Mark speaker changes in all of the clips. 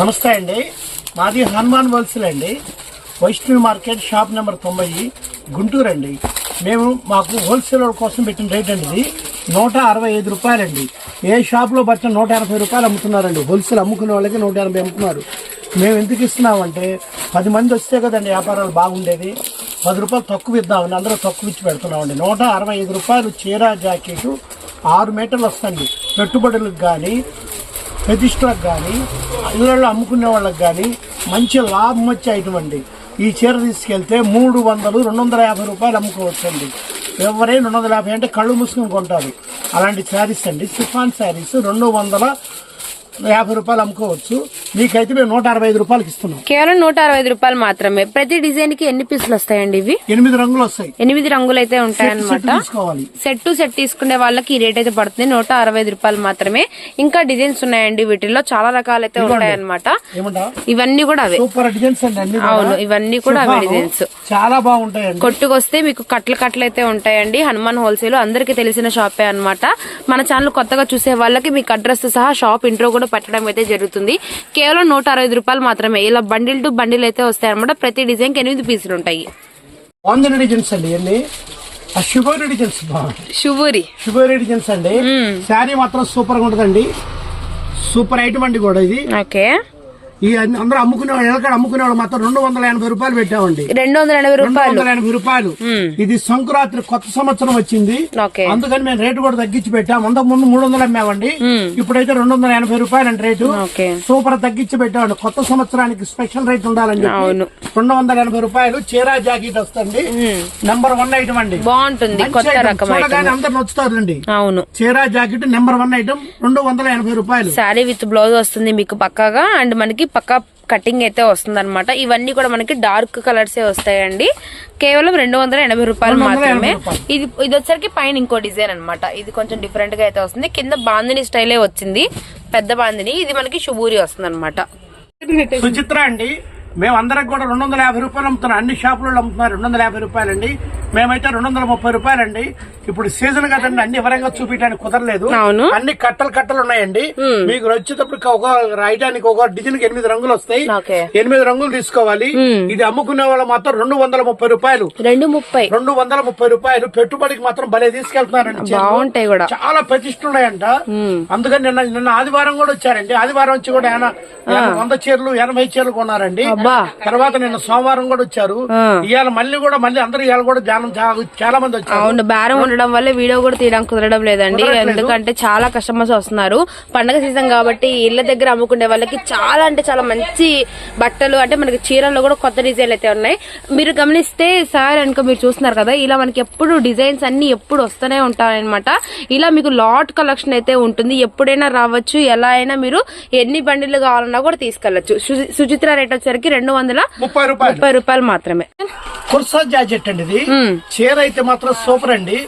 Speaker 1: నమస్తే అండి. మాది హనుమాన్ హోల్సేల్ అండి. వైష్ణవి మార్కెట్ షాప్ నెంబర్ తొంభై గుంటూరు అండి. మేము మాకు హోల్సేల్ కోసం పెట్టిన రేట్ అండి ఇది. నూట అరవై ఐదు రూపాయలండి. ఏ షాప్లో బట్టిన నూట ఎనభై రూపాయలు అమ్ముతున్నారండి. హోల్సేల్ అమ్ముకునే వాళ్ళకి నూట ఎనభై అమ్ముతున్నారు. మేము ఎందుకు ఇస్తున్నామంటే పది మంది వస్తే కదండి వ్యాపారాలు బాగుండేది. పది రూపాయలు తక్కువ ఇద్దామని అందరూ తక్కువ ఇచ్చి పెడుతున్నామండి. నూట అరవై ఐదు రూపాయలు చీర జాకెట్ ఆరు మీటర్లు వస్తుంది పెట్టుబడులకు కానీ ప్రతిష్టలకు కానీ ఇళ్ళల్లో అమ్ముకునే వాళ్ళకి కానీ మంచి లాభం వచ్చే ఐటమ్ అండి ఈ చీర తీసుకెళ్తే మూడు వందలు రెండు వందల యాభై రూపాయలు అమ్ముకోవచ్చండి. ఎవరైనా రెండు వందల యాభై అంటే కళ్ళు మూసుకుని కొంటారు. అలాంటి శారీస్ అండి. సిఫాన్ శారీస్ రెండు వందల యాభై రూపాయలు అమ్ముకోవచ్చు. మీకైతే మేము నూట అరవై ఐదు రూపాయలకి ఇస్తున్నాం.
Speaker 2: కేవలం నూట అరవై ఐదు రూపాయలు మాత్రమే. ప్రతి డిజైన్కి ఎన్ని పీసులు వస్తాయండి ఇవి?
Speaker 1: ఎనిమిది రంగులు వస్తాయి.
Speaker 2: ఎనిమిది రంగులు అయితే ఉంటాయన్నమాట.
Speaker 1: తీసుకోవాలి.
Speaker 2: సెట్ టు సెట్ తీసుకునే వాళ్ళకి ఈ రేట్ అయితే పడుతుంది. నూట అరవై ఐదు రూపాయలు మాత్రమే. ఇంకా డిజైన్స్ ఉన్నాయండి వీటిల్లో. చాలా రకాలు అయితే ఉంటాయన్నమాట. ఇవన్నీ కూడా అవే.
Speaker 1: సూపర్ డిజైన్స్ అండి.
Speaker 2: అవును ఇవన్నీ కూడా అవే డిజైన్స్
Speaker 1: చాలా బాగుంటాయండి.
Speaker 2: కొట్టుకొస్తే మీకు కట్ల కట్టలు అయితే ఉంటాయండి. హనుమాన్ హోల్సేల్ అందరికీ తెలిసిన షాపే అన్నమాట. మన ఛానల్ కొత్తగా చూసే వాళ్ళకి మీకు అడ్రస్ సహా షాప్ ఇంట్రో కూడా పెట్టడం అయితే జరుగుతుంది. కేవలం నూట రూపాయలు మాత్రమే. ఇలా బండిల్ టు బండిల్ అయితే వస్తాయి అనమాట ప్రతి డిజైన్కి ఎనిమిది పీసులు ఉంటాయి.
Speaker 1: డిజైన్స్ అండి షుగర్ డిజైన్స్ బాగుంటాయి.
Speaker 2: శుభూరి.
Speaker 1: షుగర్ డిజైన్స్ అండి. శారీ మాత్రం సూపర్గా ఉంటదండి. సూపర్ ఐటమ్ అండి కూడా ఇది.
Speaker 2: ఓకే.
Speaker 1: ఈ అందరూ అమ్ముకునే వాళ్ళు ఎలకాడ అమ్ముకునే వాళ్ళు మాత్రం రెండు వందల ఎనభై రూపాయలు పెట్టామండి.
Speaker 2: రెండు వందల ఎనభై
Speaker 1: రెండు
Speaker 2: రూపాయలు.
Speaker 1: వందల ఎనభై రూపాయలు. ఇది సంక్రాంతి కొత్త సంవత్సరం వచ్చింది. అందుకని మేము రేటు కూడా తగ్గించి పెట్టాం. అంతకు ముందు మూడు వందలు అమ్మామండి. ఇప్పుడైతే రెండు వందల ఎనభై రూపాయలు అండి రేటు సూపర్ తగ్గించి పెట్టామండి. కొత్త సంవత్సరానికి స్పెషల్ రేట్ ఉండాలని చెప్పి. రెండు వందల ఎనభై రూపాయలు చీరా జాకెట్ వస్తుంది. నెంబర్ వన్ ఐటమ్ అండి.
Speaker 2: బాగుంటుంది.
Speaker 1: చూడగానే అందరు నచ్చుతారండి
Speaker 2: అవును.
Speaker 1: చీరా జాకెట్ నెంబర్ వన్ ఐటమ్ రెండు వందల ఎనభై రూపాయలు.
Speaker 2: శారీ విత్ బ్లౌజ్ వస్తుంది మీకు పక్కాగా. అండ్ మనకి పక్కా కటింగ్ అయితే వస్తుంది అనమాట ఇవన్నీ కూడా మనకి డార్క్ కలర్స్ వస్తాయండి. కేవలం రెండు వందల ఎనభై రూపాయలు మాత్రమే. ఇది ఇది వచ్చరికి పైన ఇంకో డిజైన్ అన్నమాట. ఇది కొంచెం డిఫరెంట్గా అయితే వస్తుంది. కింద బాందిని స్టైలే వచ్చింది. పెద్ద బాందిని. ఇది మనకి శుభూరి వస్తుంది అనమాట
Speaker 1: సుచిత్ర అండి. మేము అందరికి కూడా రెండు వందల యాభై రూపాయలు అమ్ముతున్నాం. అన్ని షాపులలో అమ్ముతున్నారు. రెండు వందల యాభై రూపాయలు అండి మేమైతే రెండు వందల ముప్పై రూపాయలు అండి ఇప్పుడు సీజన్ కదండి అన్ని వివరంగా చూపించడానికి కుదరలేదు. అన్ని కట్టలు కట్టలు ఉన్నాయండి. మీకు వచ్చేటప్పుడు ఒక రాయడానికి ఒక డిజైన్కి ఎనిమిది రంగులు వస్తాయి. ఎనిమిది రంగులు తీసుకోవాలి. ఇది అమ్ముకునే వాళ్ళు మాత్రం రెండు వందల ముప్పై రూపాయలు.
Speaker 2: రెండు ముప్పై.
Speaker 1: రెండు వందల ముప్పై రూపాయలు పెట్టుబడికి మాత్రం భలే తీసుకెళ్తున్నారండి.
Speaker 2: బాగుంటాయి కూడా.
Speaker 1: చాలా ప్రతిష్ట ఉన్నాయంట. అందుకని నిన్న నిన్న ఆదివారం కూడా వచ్చారండి. ఆదివారం వచ్చి కూడా వంద చీరలు ఎనభై చీరలు కొన్నారండి.
Speaker 2: అబ్బా.
Speaker 1: తర్వాత నిన్న సోమవారం కూడా వచ్చారు. ఇవాళ మళ్ళీ కూడా మళ్ళీ అందరూ ఇవాళ కూడా ధ్యానం చాలా మంది వచ్చారు.
Speaker 2: అవును బేరం ఉండడం వల్ల వీడియో కూడా తీయడం కుదరడం లేదండి. ఎందుకంటే చాలా కస్టమర్స్ వస్తున్నారు. పండగ సీజన్ కాబట్టి ఇళ్ళ దగ్గర అమ్ముకునే వాళ్ళకి చాలా అంటే చాలా మంచి బట్టలు అంటే మనకి చీరల్లో కూడా కొత్త డిజైన్లు అయితే ఉన్నాయి. మీరు గమనిస్తే సార్ అనుకో మీరు చూస్తున్నారు కదా ఇలా మనకి ఎప్పుడు డిజైన్స్ అన్ని ఎప్పుడు వస్తూనే ఉంటాయన్నమాట. ఇలా మీకు లాట్ కలెక్షన్ అయితే ఉంటుంది. ఎప్పుడైనా రావచ్చు. ఎలా అయినా మీరు ఎన్ని బండిలు కావాలన్నా కూడా తీసుకెళ్ళొచ్చు సుచిత్ర రేట్ వచ్చేసరికి రెండు వందల
Speaker 1: ముప్పై రూపాయలు.
Speaker 2: ముప్పై రూపాయలు మాత్రమే.
Speaker 1: కుర్సా జాకెట్ అండి ఇది. చీర అయితే మాత్రం సూపర్ అండి.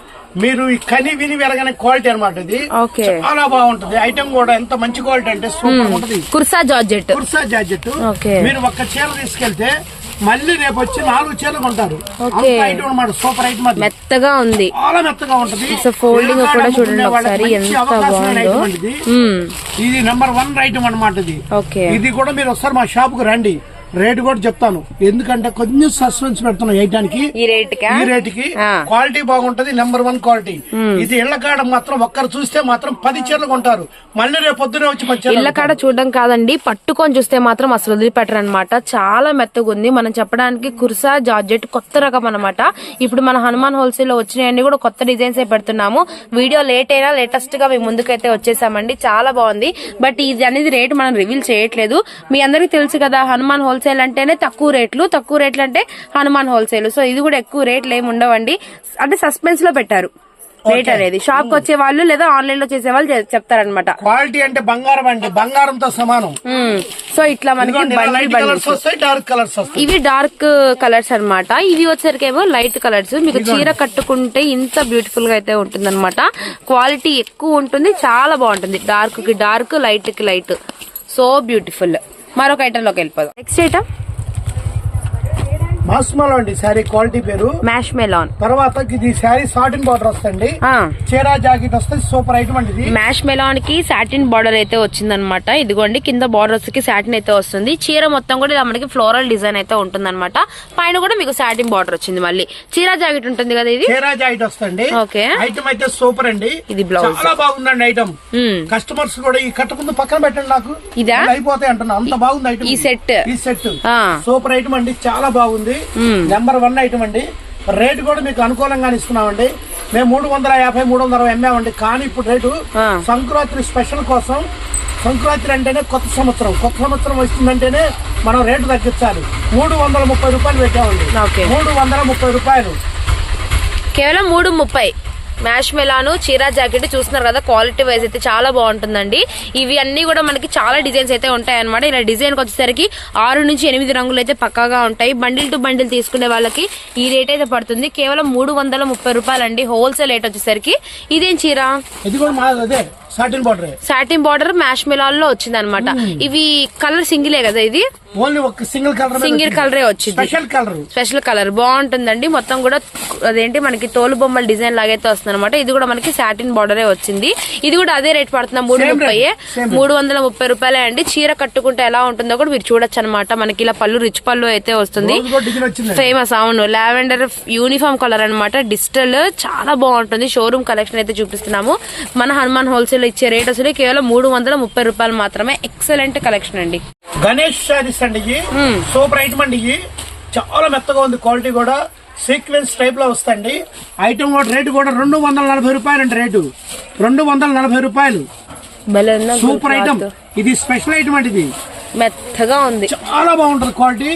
Speaker 1: మీరు ఈ కని విని వెరగని క్వాలిటీ అన్నమాట ఇది.
Speaker 2: ఓకే.
Speaker 1: చాలా బాగుంటది. ఐటమ్ కూడా ఎంత మంచి క్వాలిటీ అంటే సూపర్ ఉంటది.
Speaker 2: కుర్సా జార్జెట్.
Speaker 1: కుర్సా జాకెట్
Speaker 2: ఓకే.
Speaker 1: మీరు ఒక్క చీర తీసుకెళ్తే మళ్ళీ రేపు వచ్చి నాలుగు చీరలు కొంటారు. ఐటమ్ అన్నమాట. సూపర్ ఐటమ్
Speaker 2: మెత్తగా ఉంది.
Speaker 1: చాలా మెత్తగా ఉంటది.
Speaker 2: ఫోల్డింగ్ కూడా చూడండి ఒకసారి ఎంత బాగుందో.
Speaker 1: ఇది. నెంబర్ వన్ ఐటమ్ అన్నమాట ఇది. ఇది కూడా మీరు ఒకసారి మా షాప్కు రండి. రేట్ కూడా చెప్తాను. ఎందుకంటే కొంచెం సస్పెన్స్ పెడుతున్నాం వేయడానికి
Speaker 2: ఈ రేట్ కా.
Speaker 1: క్వాలిటీ బాగుంటది నెంబర్ వన్ క్వాలిటీ ఇది ఇళ్ళ కాడ మాత్రం ఒక్కరు చూస్తే మాత్రం పది చీరలు కొంటారు. మళ్ళీ రేపు పొద్దునే వచ్చి
Speaker 2: ఇళ్ళ కాడ చూడడం కాదండి పట్టుకొని చూస్తే మాత్రం అసలు వదిలిపెట్టరు అనమాట చాలా మెత్తగా ఉంది. మనం చెప్పడానికి కుర్సా జార్జెట్ కొత్త రకం అనమాట ఇప్పుడు మన హనుమాన్ హోల్సేల్లో వచ్చినాయన్ని కూడా కొత్త డిజైన్స్ పెడుతున్నాము. వీడియో లేట్ అయినా లేటెస్ట్గా మేము ముందుకైతే వచ్చేసామండి. చాలా బాగుంది. బట్ ఇది అనేది రేట్ మనం రివీల్ చేయట్లేదు. మీ అందరికీ తెలుసు కదా హనుమాన్ హోల్సేల్ అంటేనే తక్కువ రేట్లు తక్కువ రేట్లు అంటే హనుమాన్ హోల్సేల్ సో ఇది కూడా ఎక్కువ రేట్లు ఏమి ఉండవండి. అంటే సస్పెన్స్లో పెట్టారు. రేట్ అనేది. షాప్కి వచ్చే వాళ్ళు లేదా ఆన్లైన్లో చేసే వాళ్ళు చెప్తారనమాట
Speaker 1: క్వాలిటీ అంటే బంగారం అండి. బంగారంతో సమానం.
Speaker 2: సో ఇట్లా మనకి
Speaker 1: డార్క్ కలర్స్
Speaker 2: ఇవి డార్క్ కలర్స్ అన్నమాట. ఇవి వచ్చేసరికి ఏమో లైట్ కలర్స్ మీకు చీర కట్టుకుంటే ఇంత బ్యూటిఫుల్గా అయితే ఉంటుంది క్వాలిటీ ఎక్కువ ఉంటుంది చాలా బాగుంటుంది. డార్క్కి డార్క్ లైట్కి లైట్ సో బ్యూటిఫుల్ మరొక ఐటెంలోకి వెళ్ళిపోదాం. నెక్స్ట్ ఐటమ్
Speaker 1: మాస్మలో అండి శారీ క్వాలిటీ పేరు.
Speaker 2: Mash melon.
Speaker 1: తర్వాత ఇది శారీ సాటిన్ బార్డర్ వస్తుంది చీరా జాకెట్ వస్తుంది సూపర్ ఐటమ్ అండి ఇది.
Speaker 2: మ్యాష్ మెలాన్కి సాటిన్ బార్డర్ అయితే వచ్చిందనమాట ఇదిగోండి కింద బార్డర్స్కి సాటిన్ అయితే వస్తుంది. చీర మొత్తం కూడా ఇలా మనకి ఫ్లోరల్ డిజైన్ అయితే ఉంటుందన్నమాట. పైన కూడా మీకు సాటిన్ బార్డర్ వచ్చింది మళ్ళీ. చీర జాకెట్ ఉంటుంది కదా ఇది?
Speaker 1: చీరా జాకెట్ వస్తుంది
Speaker 2: ఓకే.
Speaker 1: ఐటమ్ అయితే సూపర్ అండి.
Speaker 2: ఇది బ్లౌజ్.
Speaker 1: చాలా బాగుందండి ఐటమ్. కస్టమర్స్ కూడా ఈ కట్ట ముందు పక్కన పెట్టండి నాకు.
Speaker 2: ఇదా?
Speaker 1: అయిపోతాయి అంటున్నా అంత బాగుంది ఐటమ్
Speaker 2: ఈ సెట్.
Speaker 1: ఈ సెట్.
Speaker 2: ఆ.
Speaker 1: సూపర్ ఐటమ్ అండి. చాలా బాగుంది. నెంబర్ వన్ ఐటమ్ అండి. రేట్ కూడా మీకు అనుకూలంగానే ఇస్తున్నామండి. మేము మూడు వందల యాభై మూడు వందల అరవై అమ్మామండి. కానీ ఇప్పుడు రేటు. సంక్రాంతి స్పెషల్ కోసం సంక్రాంతి అంటేనే కొత్త సంవత్సరం. కొత్త సంవత్సరం వస్తుందంటేనే మనం రేటు తగ్గించాలి. మూడు వందల ముప్పై రూపాయలు పెట్టామండి. మూడు వందల ముప్పై రూపాయలు.
Speaker 2: కేవలం మూడు ముప్పై. మ్యాష్ మెలాను చీరా జాకెట్ చూస్తున్నారు కదా క్వాలిటీ వైజ్ అయితే చాలా బాగుంటుందండి. ఇవి అన్ని కూడా మనకి చాలా డిజైన్స్ అయితే ఉంటాయన్నమాట. ఇలా డిజైన్ వచ్చేసరికి ఆరు నుంచి ఎనిమిది రంగులు అయితే పక్కాగా ఉంటాయి. బండిల్ టు బండిల్ తీసుకునే వాళ్ళకి ఈ రేట్ అయితే పడుతుంది. కేవలం మూడు వందల ముప్పై రూపాయలండి. హోల్సేల్ రేట్ వచ్చేసరికి. ఇదేం చీర?
Speaker 1: ఇది కూడా satin border
Speaker 2: satin border mash మెలాన్లో వచ్చింది అనమాట ఇవి కలర్ సింగిలే కదా ఇది?
Speaker 1: ఓన్లీ ఒక సింగిల్ కలర్
Speaker 2: సింగిల్ కలరే వచ్చింది.
Speaker 1: స్పెషల్ కలర్
Speaker 2: స్పెషల్ కలర్ బాగుంటుందండి. మొత్తం కూడా అదేంటి? మనకి తోలు బొమ్మల డిజైన్ లాగైతే వస్తుంది అనమాట ఇది కూడా మనకి సాటిన్ బార్డరే వచ్చింది. ఇది కూడా అదే రేట్ పడుతుంది? మూడు ముప్పై. మూడు వందల ముప్పై రూపాయలే అండి. చీర కట్టుకుంటే ఎలా ఉంటుందో కూడా మీరు చూడొచ్చు అనమాట మనకి ఇలా పళ్ళు రిచ్ పళ్ళు అయితే వస్తుంది. ఫేమస్ అవును. లావెండర్ యూనిఫామ్ కలర్ అన్నమాట. డిజిటల్ చాలా బాగుంటుంది. షోరూమ్ కలెక్షన్ అయితే చూపిస్తున్నాము. మన హనుమాన్ హోల్సేల్ ఇచ్చే రేట్ అసలు కేవలం మూడు వందల ముప్పై రూపాయలు మాత్రమే. ఎక్సలెంట్ కలెక్షన్ అండి.
Speaker 1: గణేష్ శారీస్ అండి సూపర్ ఐటమ్ అండి చాలా మెత్తగా ఉంది క్వాలిటీ కూడా. సీక్వెన్స్ టైప్లో వస్తుంది ఐటమ్ రేటు కూడా రెండు వందల నలభై రూపాయలు అండి రేటు రెండు వందల నలభై రూపాయలు. Super item? ఇది స్పెషల్ ఐటమ్ అండి ఇది.
Speaker 2: మెత్తగా ఉంది.
Speaker 1: చాలా బాగుంటది క్వాలిటీ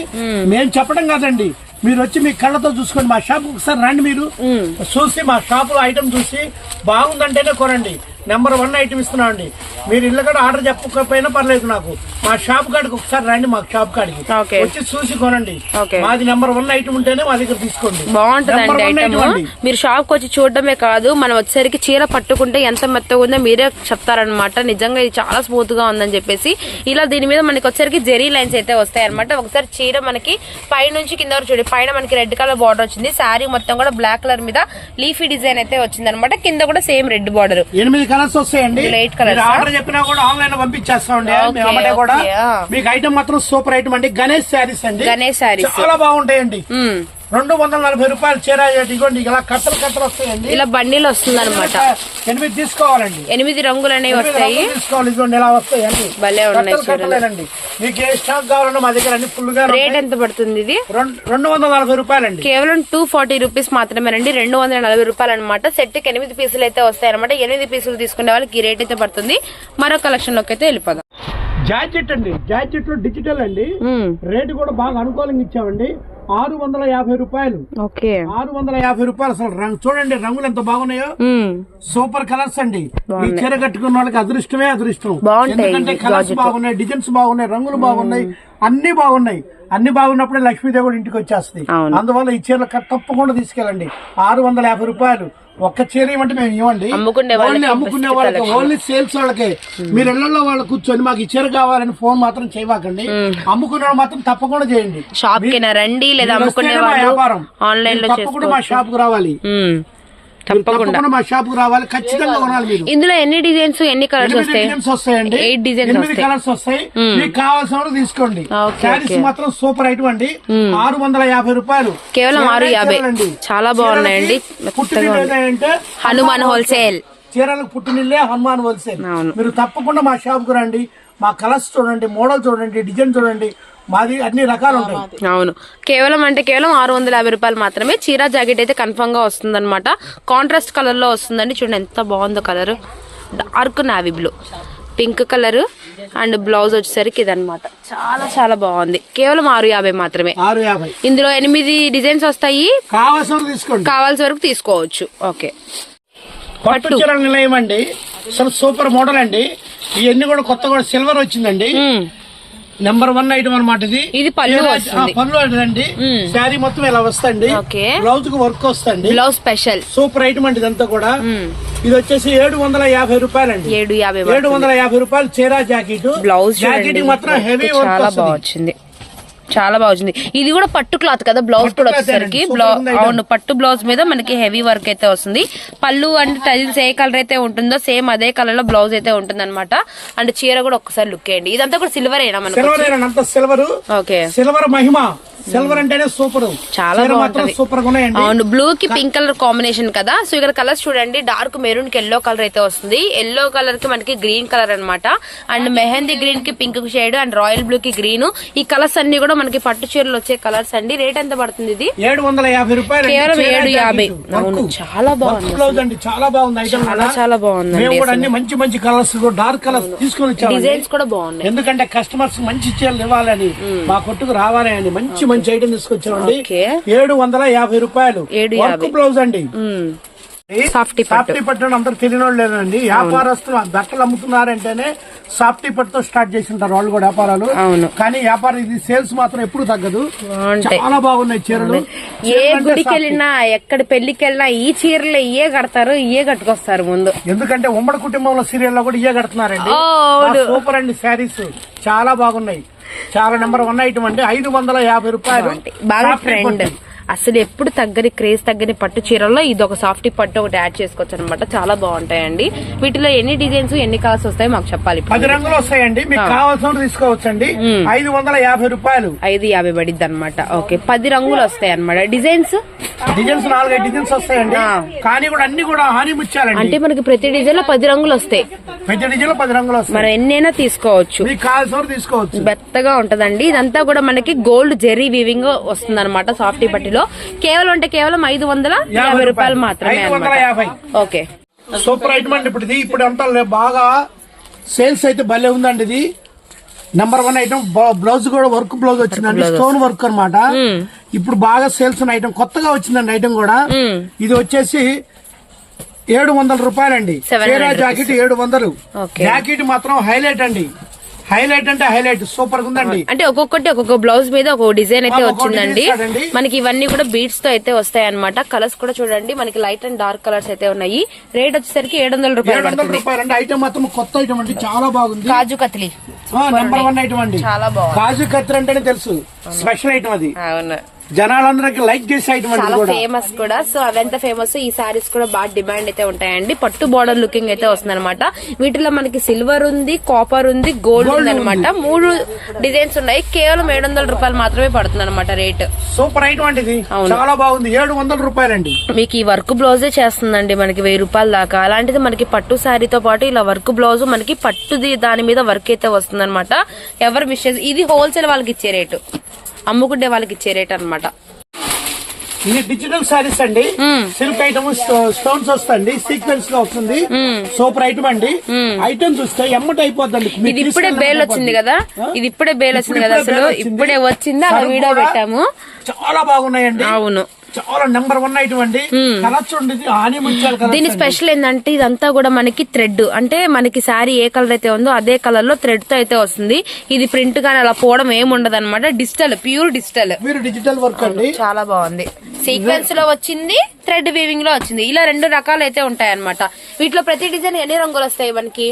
Speaker 1: మేము. చెప్పడం కాదండి. మీరు వచ్చి మీ కళ్ళతో చూసుకోండి. మా షాప్ ఒకసారి రండి మీరు. చూసి మా షాప్లో ఐటమ్ చూసి బాగుందంటేనే కొనండి. నెంబర్ వన్ ఐటమ్ ఇస్తున్నామండి. మీరు ఇల్లు కూడా ఆర్డర్ చెప్పకపోయినా పర్లేదు నాకు. మా షాప్ కాడికి ఒకసారి రండి మా షాప్ కాడికి. వచ్చి చూసి కొనండి. మాది నెంబర్ వన్ ఐటమ్ ఉంటేనే మా దగ్గర తీసుకోండి.
Speaker 2: బాగుంటుందండి ఐటమ్.
Speaker 1: అండి.
Speaker 2: మీరు షాప్కి వచ్చి చూడడమే కాదు మనం వచ్చేసరికి చీర పట్టుకుంటే ఎంత మెత్తగా ఉందో మీరే చెప్తారనమాట నిజంగా ఇది చాలా స్మూత్గా ఉందని చెప్పేసి. ఇలా దీని మీద మనకి వచ్చేసరికి జెరీ లైన్స్ అయితే వస్తాయి అనమాట ఒకసారి చీర మనకి పై నుంచి కింద వరకు చూడండి. పైన మనకి రెడ్ కలర్ బార్డర్ వచ్చింది. శారీ మొత్తం కూడా బ్లాక్ కలర్ మీద లీఫీ డిజైన్ అయితే వచ్చింది అనమాట కింద కూడా సేమ్ రెడ్ బార్డర్.
Speaker 1: ఎనిమిది కలర్స్ వస్తాయండి? ఆర్డర్ చెప్పినా కూడా ఆన్లైన్లో పంపించేస్తామండి. అమ్మటే కూడా. మీకు ఐటమ్ మాత్రం సూపర్ ఐటమ్ అండి. గణేష్ శారీస్ అండి.
Speaker 2: గణేష్ sarees.
Speaker 1: చాలా బాగుంటాయండి. రెండు వందల నలభై రూపాయలు చీర ఇదిగోండి ఇలా కట్టలు కట్టలు వస్తాయండి.
Speaker 2: ఇలా బండిలు వస్తుంది అనమాట
Speaker 1: ఎనిమిది తీసుకోవాలండి.
Speaker 2: ఎనిమిది రంగులు అనేవి వస్తాయి.
Speaker 1: తీసుకోవాలి ఇదిగోండి ఇలా వస్తాయండి.
Speaker 2: భలే ఉన్నాయి
Speaker 1: మీకు ఏ స్టాక్ కావాలన్నా మా దగ్గర అన్ని ఫుల్గా
Speaker 2: రేట్ ఎంత పడుతుంది ఇది?
Speaker 1: రెండు వందల నలభై రూపాయలండి.
Speaker 2: కేవలం టూ ఫార్టీ రూపీస్ మాత్రమేనండి రెండు వందల నలభై రూపాయలు అనమాట సెట్కి ఎనిమిది పీసులు అయితే వస్తాయి అనమాట ఎనిమిది పీసులు తీసుకునే వాళ్ళకి ఈ రేట్ అయితే పడుతుంది. మరో కలెక్షన్లోకి అయితే వెళ్ళిపోదాం.
Speaker 1: జాకెట్ అండి జాకెట్లో డిజిటల్ అండి. రేటు కూడా బాగా అనుకూలంగా ఇచ్చామండి. ఆరు వందల యాభై రూపాయలు. ఆరు వందల యాభై రూపాయలు అసలు రంగు. చూడండి రంగులు ఎంత బాగున్నాయో. సూపర్ కలర్స్ అండి. ఈ చీర కట్టుకున్న వాళ్ళకి అదృష్టమే అదృష్టం. ఎందుకంటే కలర్స్. బాగున్నాయి డిజైన్స్ బాగున్నాయి రంగులు బాగున్నాయి అన్ని బాగున్నాయి. అన్ని బాగున్నప్పుడే లక్ష్మీదేవి కూడా ఇంటికి వచ్చేస్తుంది. అందువల్ల ఈ చీరలు తప్పకుండా తీసుకెళ్ళండి. ఆరు వందల యాభై రూపాయలు. ఒక్క చీర ఇవ్వంటే మేము ఇవ్వండి.
Speaker 2: అమ్ముకునే వాళ్ళకి
Speaker 1: ఓన్లీ అమ్ముకునే వాళ్ళకి. ఓన్లీ సేల్స్ వాళ్ళకి. మీరు ఇళ్ళలో వాళ్ళు కూర్చొని మాకు ఈ చీర కావాలని ఫోన్ మాత్రం చేయమాకండి అమ్ముకునే వాళ్ళు మాత్రం తప్పకుండా చేయండి.
Speaker 2: షాప్కి రండి లేదా అమ్ముకునే
Speaker 1: వ్యాపారం. ఆన్లైన్లో తప్పకుండా మా షాప్కు రావాలి. మీరు
Speaker 2: తప్పకుండా.
Speaker 1: మా షాప్కు రావాలి. ఖచ్చితంగా కొనాలి మీరు.
Speaker 2: ఇందులో ఎన్ని డిజైన్స్ ఎన్ని కలర్స్ వస్తాయి?
Speaker 1: డిజైన్స్ వస్తాయండి.
Speaker 2: ఎయిట్ డిజైన్స్
Speaker 1: ఎనిమిది కలర్స్ వస్తాయి. మీకు కావాల్సిన తీసుకోండి. శారీస్. మాత్రం సూపర్ ఐటమ్ అండి. ఆరు వందల యాభై రూపాయలు.
Speaker 2: కేవలం ఆరు యాభై. చాలా బాగున్నాయండి. హనుమాన్ హోల్సేల్.
Speaker 1: చీరలకు పుట్టినిల్లే హనుమాన్ హోల్సేల్. మీరు తప్పకుండా మా షాప్కు రండి. మా కలర్స్ చూడండి మోడల్ చూడండి డిజైన్ చూడండి. మాది అన్ని రకాలు ఉంటాయి.
Speaker 2: అవును. కేవలం అంటే కేవలం ఆరు వందల యాభై రూపాయలు మాత్రమే. చీర జాకెట్ అయితే కన్ఫర్మ్గా వస్తుంది అనమాట కాంట్రాస్ట్ కలర్లో వస్తుందండి. చూడండి ఎంత బాగుందో colour. Dark navy blue. Pink colour and blouse వచ్చేసరికి ఇదన్నమాట. చాలా చాలా బాగుంది. కేవలం ఆరు యాభై మాత్రమే.
Speaker 1: ఆరు యాభై.
Speaker 2: ఇందులో ఎనిమిది డిజైన్స్ వస్తాయి.
Speaker 1: కావాల్సిన వాళ్ళు తీసుకోండి.
Speaker 2: కావాల్సిన వరకు తీసుకోవచ్చు. ఓకే.
Speaker 1: పట్టు. నిలయం అండి అసలు సూపర్ మోడల్ అండి. ఇవన్నీ కూడా కొత్త కూడా సిల్వర్ వచ్చిందండి. నెంబర్ వన్ ఐటమ్ అనమాట ఇది.
Speaker 2: ఇది పళ్ళు
Speaker 1: పళ్ళు. అండి. శారీ మొత్తం ఇలా వస్తుంది
Speaker 2: ఓకే.
Speaker 1: బ్లౌజ్కు వర్క్ వస్తుంది
Speaker 2: బ్లౌజ్ స్పెషల్
Speaker 1: సూపర్ ఐటమ్ అండి ఇదంతా కూడా. ఇది వచ్చేసి ఏడు వందల యాభై రూపాయలండి.
Speaker 2: ఏడు యాభై
Speaker 1: ఏడు వందల యాభై రూపాయలు చీర జాకెట్.
Speaker 2: బ్లౌజ్
Speaker 1: జాకెట్ మాత్రం హెవీ
Speaker 2: చాలా
Speaker 1: వర్క్
Speaker 2: బాగా
Speaker 1: వస్తుంది
Speaker 2: వచ్చింది. చాలా బాగా వచ్చింది. ఇది కూడా పట్టు క్లాత్ కదా బ్లౌజ్ కూడా వచ్చేసరికి బ్లౌజ్. అవును పట్టు బ్లౌజ్ మీద మనకి హెవీ వర్క్ అయితే వస్తుంది. పళ్ళు అండ్ టైల్స్ ఏ కలర్ అయితే ఉంటుందో సేమ్ అదే కలర్లో బ్లౌజ్ అయితే ఉంటుంది అనమాట అండ్ చీర కూడా ఒక్కసారి లుక్ వేయండి ఇదంతా కూడా సిల్వర్ అయినా మనకు
Speaker 1: సిల్వర్
Speaker 2: ఓకే.
Speaker 1: సిల్వర్ మహిమ. సిల్వర్ అంటేనే సూపర్
Speaker 2: చాలా బాగుంటది.
Speaker 1: సూపర్
Speaker 2: అవును బ్లూ కి పింక్ కలర్ కాంబినేషన్ కదా. సో ఇక్కడ కలర్స్ చూడండి. డార్క్ మెరూన్కి ఎల్లో కలర్ అయితే వస్తుంది. ఎల్లో కలర్కి మనకి గ్రీన్ కలర్ అన్నమాట. అండ్ మెహందీ గ్రీన్కి pink shade and royal blue కి గ్రీన్ ఈ కలర్స్ అన్ని కూడా మనకి పట్టు చీరలు వచ్చే కలర్స్ అండి. రేట్ ఎంత పడుతుంది ఇది?
Speaker 1: ఏడు వందల యాభై రూపాయలు
Speaker 2: కేవలం ఏడు యాభై. అవును, చాలా బాగుంది
Speaker 1: బ్లౌజ్ అండి చాలా బాగుంది
Speaker 2: చాలా చాలా బాగుందండి
Speaker 1: మేము కూడా అన్ని మంచి మంచి కలర్స్ డార్క్ కలర్స్ తీసుకొని వచ్చాము
Speaker 2: డిజైన్స్ కూడా బాగున్నాయి.
Speaker 1: ఎందుకంటే కస్టమర్స్ మంచి చీరలు ఇవ్వాలని మా కొట్టుకు రావాలి అని మంచి మంచి ఐటమ్ తీసుకొచ్చామండి. ఏడు వందల యాభై రూపాయలు.
Speaker 2: ఏడు
Speaker 1: వర్క్
Speaker 2: యాభై.
Speaker 1: బ్లౌజ్ అండి.
Speaker 2: సాఫ్టీ.
Speaker 1: సాఫ్టీ పట్టు. అందరు తెలియని వాళ్ళు లేదండి వ్యాపారస్తులు బట్టలు అమ్ముతున్నారంటేనే సాఫ్టీ పట్టుతో స్టార్ట్ చేసింటారు వాళ్ళు కూడా వ్యాపారాలు.
Speaker 2: అవును.
Speaker 1: కానీ వ్యాపారం ఇది సేల్స్ మాత్రం ఎప్పుడు తగ్గదు. చాలా బాగున్నాయి చీరలు.
Speaker 2: ఏ గుడికి. వెళ్ళినా ఎక్కడ పెళ్ళికి వెళ్ళినా ఈ చీరలు ఇయే కడతారు ఇయే కట్టుకొస్తారు ముందు.
Speaker 1: ఎందుకంటే ఉమ్మడి కుటుంబంలో సీరియల్లో కూడా ఇయే కడుతున్నారండి. సూపర్ అండి శారీస్. చాలా బాగున్నాయి. చాలా నెంబర్ వన్ ఐటమ్ అండి. ఐదు వందల యాభై రూపాయలు
Speaker 2: బాగా ట్రెండ్
Speaker 1: పట్టు.
Speaker 2: అసలు ఎప్పుడు తగ్గని క్రేజ్ తగ్గని పట్టు చీరల్లో ఇది ఒక సాఫ్టీ పట్టు ఒకటి యాడ్ చేసుకోవచ్చు అనమాట చాలా బాగుంటాయండి. వీటిలో ఎన్ని డిజైన్స్ ఎన్ని కలర్స్ వస్తాయి మాకు చెప్పాలి.
Speaker 1: పది రంగులు వస్తాయండి. మీకు కావాల్సిన తీసుకోవచ్చండి. ఐదు వందల యాభై రూపాయలు.
Speaker 2: ఐదు యాభై పడిద్ది అనమాట ఓకే పది రంగులు వస్తాయి అనమాట డిజైన్స్?
Speaker 1: డిజైన్స్ నాలుగైదు డిజైన్స్ వస్తాయండి. కానీ కూడా అన్ని కూడా హాని ముచ్చాలండి
Speaker 2: అంటే మనకి ప్రతి డిజైన్లో పది రంగులు వస్తాయి.
Speaker 1: పది రంగులు వస్తాయి.
Speaker 2: మనం ఎన్నైనా తీసుకోవచ్చు.
Speaker 1: తీసుకోవచ్చు.
Speaker 2: మెత్తగా ఉంటదండి. ఇదంతా కూడా మనకి గోల్డ్ జెరీ వీవింగ్ వస్తుంది అనమాట సాఫ్టీ పట్టిలో కేవలం అంటే కేవలం ఐదు వందల యాభై రూపాయలు. మాత్రమే అనమాట ఓకే.
Speaker 1: సూపర్ ఐటమ్ అండి ఇప్పుడు ఇది ఇప్పుడు అంతా బాగా సేల్స్ అయితే భలే ఉందండి ఇది. నెంబర్ వన్ ఐటమ్ బ్లౌజ్ కూడా వర్క్ బ్లౌజ్ వచ్చిందండి. స్టోన్ వర్క్ అన్నమాట. ఇప్పుడు బాగా సేల్స్ ఉన్న ఐటమ్ కొత్తగా వచ్చిందండి ఐటమ్ కూడా. ఇది వచ్చేసి ఏడు వందల రూపాయలండి
Speaker 2: 700
Speaker 1: చీర జాకెట్ ఏడు వందలు. జాకెట్ మాత్రం హైలైట్ అండి. హైలైట్ అంటే హైలైట్. సూపర్గా ఉందండి.
Speaker 2: అంటే ఒక్కొక్కటి ఒక్కొక్క బ్లౌజ్ మీద ఒక్కొక్క డిజైన్ అయితే వచ్చిందండి. మనకి ఇవన్నీ కూడా బీడ్స్తో అయితే వస్తాయి అనమాట కలర్స్ కూడా చూడండి. మనకి లైట్ అండ్ డార్క్ కలర్స్ అయితే ఉన్నాయి. రేట్ వచ్చేసరికి ఏడు వందల రూపాయలు
Speaker 1: ఐటమ్ కొత్త ఐటమ్ అండి. చాలా బాగుంది.
Speaker 2: Kaju katli
Speaker 1: number one item అండి.
Speaker 2: చాలా బాగుంది.
Speaker 1: కాజు కత్తిరి అంటేనే తెలుసు. స్పెషల్ ఐటమ్ అది.
Speaker 2: అవును.
Speaker 1: జనాలందరికి లైక్ చేసే
Speaker 2: చాలా ఫేమస్ కూడా సో అవెంత ఫేమస్ ఈ సారీస్ కూడా బాగా డిమాండ్ అయితే ఉంటాయండి. పట్టు బార్డర్ లుకింగ్ అయితే వస్తుంది అనమాట వీటిలో మనకి సిల్వర్ ఉంది కాపర్ ఉంది గోల్డ్ ఉంది. అనమాట మూడు డిజైన్స్ ఉన్నాయి. కేవలం ఏడు వందల రూపాయలు మాత్రమే పడుతుంది అనమాట రేట్
Speaker 1: సూపర్
Speaker 2: అవును.
Speaker 1: చాలా బాగుంది. ఏడు వందల రూపాయలండి.
Speaker 2: మీకు ఈ వర్క్ బ్లౌజే చేస్తుందండి మనకి వెయ్యి రూపాయల దాకా. అలాంటిది మనకి పట్టు శారీతో పాటు ఇలా వర్క్ బ్లౌజ్ మనకి పట్టుది దాని మీద వర్క్ అయితే వస్తుంది ఎవరు మిస్ చేసి ఇది హోల్సేల్ వాళ్ళకి ఇచ్చే రేటు అమ్ముకుంటే వాళ్ళకి ఇచ్చే రేట్ అనమాట
Speaker 1: ఇది డిజిటల్ సారీస్ అండి. సిల్క్ ఐటమ్ స్టోన్స్ వస్తాయండి. సీక్వెన్స్గా వస్తుంది. సూపర్ ఐటమ్ అండి. ఐటమ్ చూస్తే ఎమ్మటి అయిపోద్దండి. మీకు
Speaker 2: ఇది ఇప్పుడే బేల్ వచ్చింది కదా? ఇది ఇప్పుడే బేల్ వచ్చింది కదా అసలు. ఇప్పుడే వచ్చింది? అలా వీడియో పెట్టాము.
Speaker 1: చాలా బాగున్నాయండి.
Speaker 2: అవును.
Speaker 1: చాలా నెంబర్ వన్ ఐటమ్ అండి కలర్ చూడండి ఆని కలర్
Speaker 2: దీని స్పెషల్ ఏంటంటే ఇదంతా కూడా మనకి థ్రెడ్ అంటే మనకి శారీ ఏ కలర్ అయితే ఉందో అదే కలర్లో థ్రెడ్తో అయితే వస్తుంది. ఇది ప్రింట్ గానీ అలా పోవడం ఏమి ఉండదు అనమాట డిజిటల్ ప్యూర్ డిజిటల్
Speaker 1: మీరు డిజిటల్ వర్క్ అండి.
Speaker 2: చాలా బాగుంది. సీక్వెన్స్లో వచ్చింది థ్రెడ్ వీవింగ్లో వచ్చింది. ఇలా రెండు రకాలు అయితే ఉంటాయి అనమాట వీటిలో ప్రతి డిజైన్ ఎన్ని రంగులు వస్తాయి మనకి?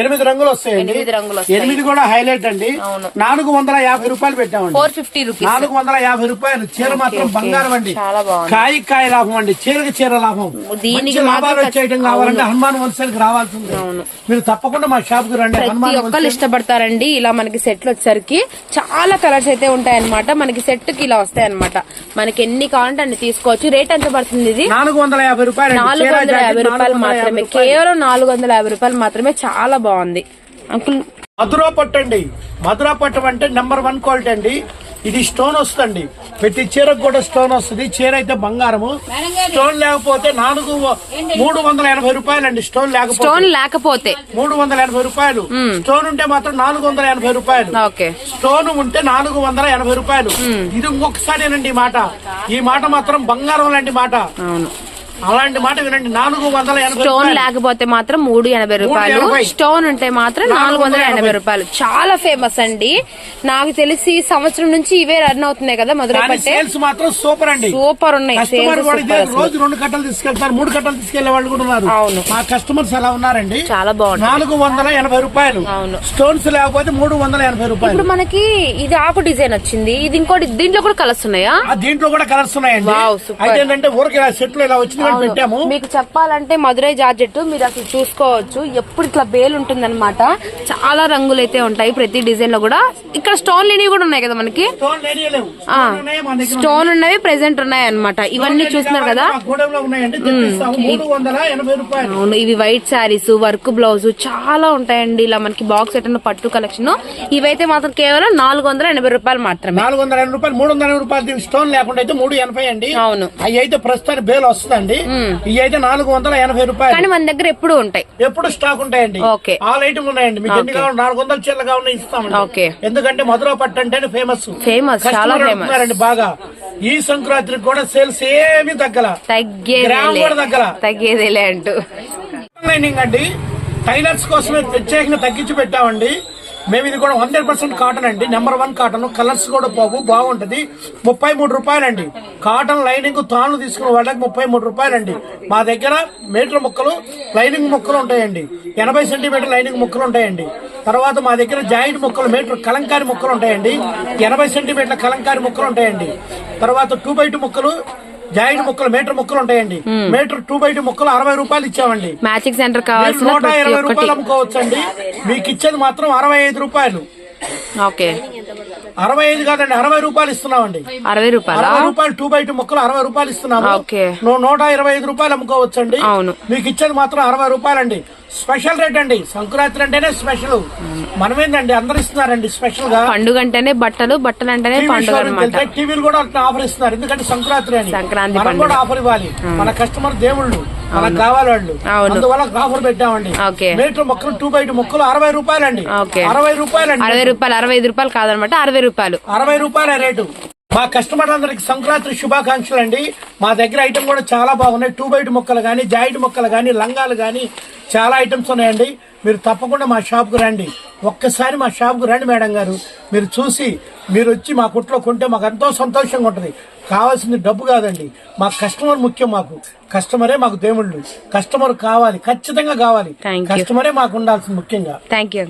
Speaker 1: ఎనిమిది రంగులు వస్తాయండి.
Speaker 2: ఎనిమిది రంగులు వస్తాయి.
Speaker 1: ఎనిమిది కూడా హైలైట్ అండి.
Speaker 2: అవును.
Speaker 1: నాలుగు వందల యాభై రూపాయలు పెట్టామండి.
Speaker 2: Four fifty rupees.
Speaker 1: నాలుగు వందల యాభై రూపాయలు. చీర మాత్రం బంగారం అండి.
Speaker 2: చాలా బాగుంది.
Speaker 1: కాయ కాయ లాభం అండి. చీరకి చీర లాభం.
Speaker 2: దీనికి
Speaker 1: మంచి లాభాలు వచ్చేయటం కావాలంటే హనుమాన్ హోల్సేల్కి రావాల్సింది మీరు తప్పకుండా మా షాప్కి రండి.
Speaker 2: ప్రతి
Speaker 1: హనుమాన్
Speaker 2: ఒక్కళ్ళు ఇష్టపడతారండి. ఇలా మనకి సెట్లు వచ్చేసరికి చాలా కలర్స్ అయితే ఉంటాయి అనమాట మనకి సెట్కి ఇలా వస్తాయి అనమాట మనకి ఎన్ని కావాలంటే అన్ని తీసుకోవచ్చు. రేట్ ఎంత పడుతుంది ఇది?
Speaker 1: నాలుగు వందల యాభై రూపాయలు
Speaker 2: నాలుగు వందల యాభై రూపాయలు మాత్రమే. కేవలం నాలుగు వందల యాభై రూపాయలు మాత్రమే చాలా బాగుంది. అంకుల్
Speaker 1: మధురా పట్టు అండి మధురా పట్టు అంటే నెంబర్ వన్ క్వాలిటీ అండి. ఇది స్టోన్ వస్తుంది ప్రతి చీరకు కూడా స్టోన్ వస్తుంది. చీర అయితే బంగారము. స్టోన్ లేకపోతే నాలుగు మూడు వందల ఎనభై రూపాయలు అండి స్టోన్ లేకపోతే.
Speaker 2: స్టోన్ లేకపోతే.
Speaker 1: మూడు వందల ఎనభై రూపాయలు. స్టోన్ ఉంటే మాత్రం నాలుగు వందల ఎనభై రూపాయలు.
Speaker 2: ఓకే.
Speaker 1: స్టోన్ ఉంటే నాలుగు వందల ఎనభై రూపాయలు. ఇది ఇంకొకసారేనండి ఈ మాట. ఈ మాట మాత్రం బంగారం లాంటి మాట.
Speaker 2: అవును.
Speaker 1: అలాంటి మాట వినండి. నాలుగు వందల ఎనభై
Speaker 2: స్టోన్. లేకపోతే మాత్రం మూడు ఎనభై రూపాయలు. స్టోన్ ఉంటే మాత్రం నాలుగు వందల ఎనభై రూపాయలు. చాలా ఫేమస్ అండి. నాకు తెలిసి సంవత్సరం నుంచి ఇవే రన్ అవుతున్నాయి కదా మధురై
Speaker 1: సేల్స్ మాత్రం సూపర్ అండి.
Speaker 2: సూపర్ ఉన్నాయి.
Speaker 1: రోజు రెండు కట్టలు తీసుకెళ్తారు మూడు కట్టలు తీసుకెళ్ళే వాళ్ళు కూడా ఉన్నారు.
Speaker 2: అవును.
Speaker 1: మా కస్టమర్స్ అలా ఉన్నారండి?
Speaker 2: చాలా బాగుంది
Speaker 1: నాలుగు వందల ఎనభై రూపాయలు.
Speaker 2: అవును.
Speaker 1: స్టోన్స్ లేకపోతే మూడు వందల ఎనభై రూపాయలు.
Speaker 2: ఇప్పుడు మనకి ఇది ఆకు డిజైన్ వచ్చింది. ఇది ఇంకోటి దీంట్లో కూడా కలర్స్ ఉన్నాయా?
Speaker 1: దీంట్లో కూడా కలర్స్ ఉన్నాయండి. అయితే ఏంటంటే ఊరికి సెట్లు ఇలా వచ్చింది పెట్టాము.
Speaker 2: మీకు చెప్పాలంటే మధురై జార్జెట్ మీరు అసలు చూసుకోవచ్చు. ఎప్పుడు ఇట్లా బేల్ ఉంటుంది చాలా రంగులు అయితే ఉంటాయి ప్రతి డిజైన్లో కూడా. ఇక్కడ స్టోన్ లేనివి కూడా ఉన్నాయి కదా మనకి?
Speaker 1: స్టోన్
Speaker 2: ఉన్నవి ప్రెసెంట్ ఉన్నాయి అన్నమాట ఇవన్నీ చూస్తున్నారు కదా? అవును ఇవి వైట్ శారీస్ వర్క్ బ్లౌజ్ చాలా ఉంటాయండి. ఇలా మనకి బాక్స్ ఎట్లా పట్టు కలెక్షన్. ఇవైతే మాత్రం కేవలం నాలుగు వందల ఎనభై రూపాయలు మాత్రమే.
Speaker 1: నాలుగు వందల ఎనభై రూపాయలు మూడు వందల ఎనభై రూపాయలు స్టోన్ లేకుండా అయితే మూడు ఎనభై అండి.
Speaker 2: అవును.
Speaker 1: అవి అయితే ప్రస్తుతానికి బేల్ వస్తుందండి. ఇవి అయితే నాలుగు వందల ఎనభై రూపాయలు.
Speaker 2: కానీ మన దగ్గర ఎప్పుడు ఉంటాయి.
Speaker 1: ఎప్పుడు స్టాక్ ఉంటాయండి.
Speaker 2: ఓకే.
Speaker 1: ఆల్ ఐటమ్ ఉన్నాయండి. మీకు ఎన్ని కావాలి నాలుగు వందల చీరలు కావాలి ఇస్తామండి.
Speaker 2: ఓకే.
Speaker 1: ఎందుకంటే మధుర పట్టు అంటేనే ఫేమస్
Speaker 2: Famous, చాలా famous.
Speaker 1: బాగా. ఈ సంక్రాంతికి కూడా సేల్స్ ఏమీ తగ్గల. కూడా
Speaker 2: తగ్గేదేలే అంటూ.
Speaker 1: అండి. టైలర్స్ కోసమే ప్రత్యేకంగా తగ్గించి పెట్టామండి. మేము ఇది కూడా హండ్రెడ్ పర్సెంట్ కాటన్ అండి. నెంబర్ వన్ కాటన్ కలర్స్ కూడా పోవు బాగుంటది. ముప్పై మూడు రూపాయలండి. కాటన్ లైనింగ్ తాను తీసుకున్న వాళ్ళకి ముప్పై మూడు రూపాయలండి. మా దగ్గర మీటర్ ముక్కలు లైనింగ్ ముక్కలు ఉంటాయండి. ఎనభై సెంటీమీటర్ లైనింగ్ ముక్కలు ఉంటాయండి. తర్వాత మా దగ్గర జాయింట్ ముక్కలు మీటర్ కలంకారి ముక్కలు ఉంటాయండి. ఎనభై సెంటీమీటర్ల కలంకారి ముక్కలు ఉంటాయండి. తర్వాత టూ బై టూ ముక్కలు జాయింట్ ముక్కలు మీటర్ ముక్కలు ఉంటాయండి. మీటర్ టూ బై టూ ముక్కలు అరవై రూపాయలు ఇచ్చామండి.
Speaker 2: మ్యాచింగ్ సెంటర్ కావాల్సిన
Speaker 1: నూట ఇరవై రూపాయలు అమ్ముకోవచ్చండి. మీకు ఇచ్చేది మాత్రం అరవై ఐదు రూపాయలు.
Speaker 2: ఓకే.
Speaker 1: అరవై ఐదు కాదండి అరవై రూపాయలు ఇస్తున్నామండి.
Speaker 2: అరవై రూపాయలా?
Speaker 1: అరవై రూపాయలు టూ బై టూ ముక్కలు అరవై రూపాయలు ఇస్తున్నాము. నూట ఇరవై ఐదు రూపాయలు అమ్ముకోవచ్చండి.
Speaker 2: అవును.
Speaker 1: మీకు ఇచ్చేది మాత్రం అరవై రూపాయలండి. స్పెషల్ రేట్ అండి. సంక్రాంతి అంటేనే స్పెషల్. మనమేందండి అందరు ఇస్తున్నారండి స్పెషల్గా
Speaker 2: పండుగ అంటేనే బట్టలు బట్టలు అంటేనే పండుగ అనమాట
Speaker 1: టీవీలు కూడా ఆఫర్ ఇస్తున్నారు. ఎందుకంటే సంక్రాంతి అని.
Speaker 2: సంక్రాంతి
Speaker 1: మనం. కూడా ఆఫర్ ఇవ్వాలి. మన కస్టమర్ దేవుళ్ళు మనకు కావాలి వాళ్ళు. అందువల్ల ఆఫర్ పెట్టామండి.
Speaker 2: ఓకే.
Speaker 1: మీటర్ మొక్కలు టూ బై టూ మొక్కలు అరవై రూపాయలండి.
Speaker 2: ఓకే.
Speaker 1: అరవై రూపాయలండి.
Speaker 2: అరవై రూపాయలు అరవై ఐదు రూపాయలు కాదనమాట అరవై రూపాయలు.
Speaker 1: అరవై రూపాయల రేటు. మా కస్టమర్లందరికి సంక్రాంతి శుభాకాంక్షలు అండి. మా దగ్గర ఐటమ్ కూడా చాలా బాగున్నాయి. టూ బైట్ మొక్కలు కానీ జాయింట్ మొక్కలు కానీ లంగాలు కానీ చాలా ఐటమ్స్ ఉన్నాయండి. మీరు తప్పకుండా మా షాప్కు రండి. ఒక్కసారి మా షాప్కు రండి మేడం గారు. మీరు చూసి మీరు వచ్చి మా కుట్లో కొంటే మాకు ఎంతో సంతోషంగా ఉంటుంది. కావాల్సింది డబ్బు కాదండి. మా కస్టమర్ ముఖ్యం మాకు. కస్టమరే మాకు దేవుళ్ళు. కస్టమర్ కావాలి. ఖచ్చితంగా కావాలి. కస్టమరే మాకు ఉండాల్సింది ముఖ్యంగా.
Speaker 2: Thank you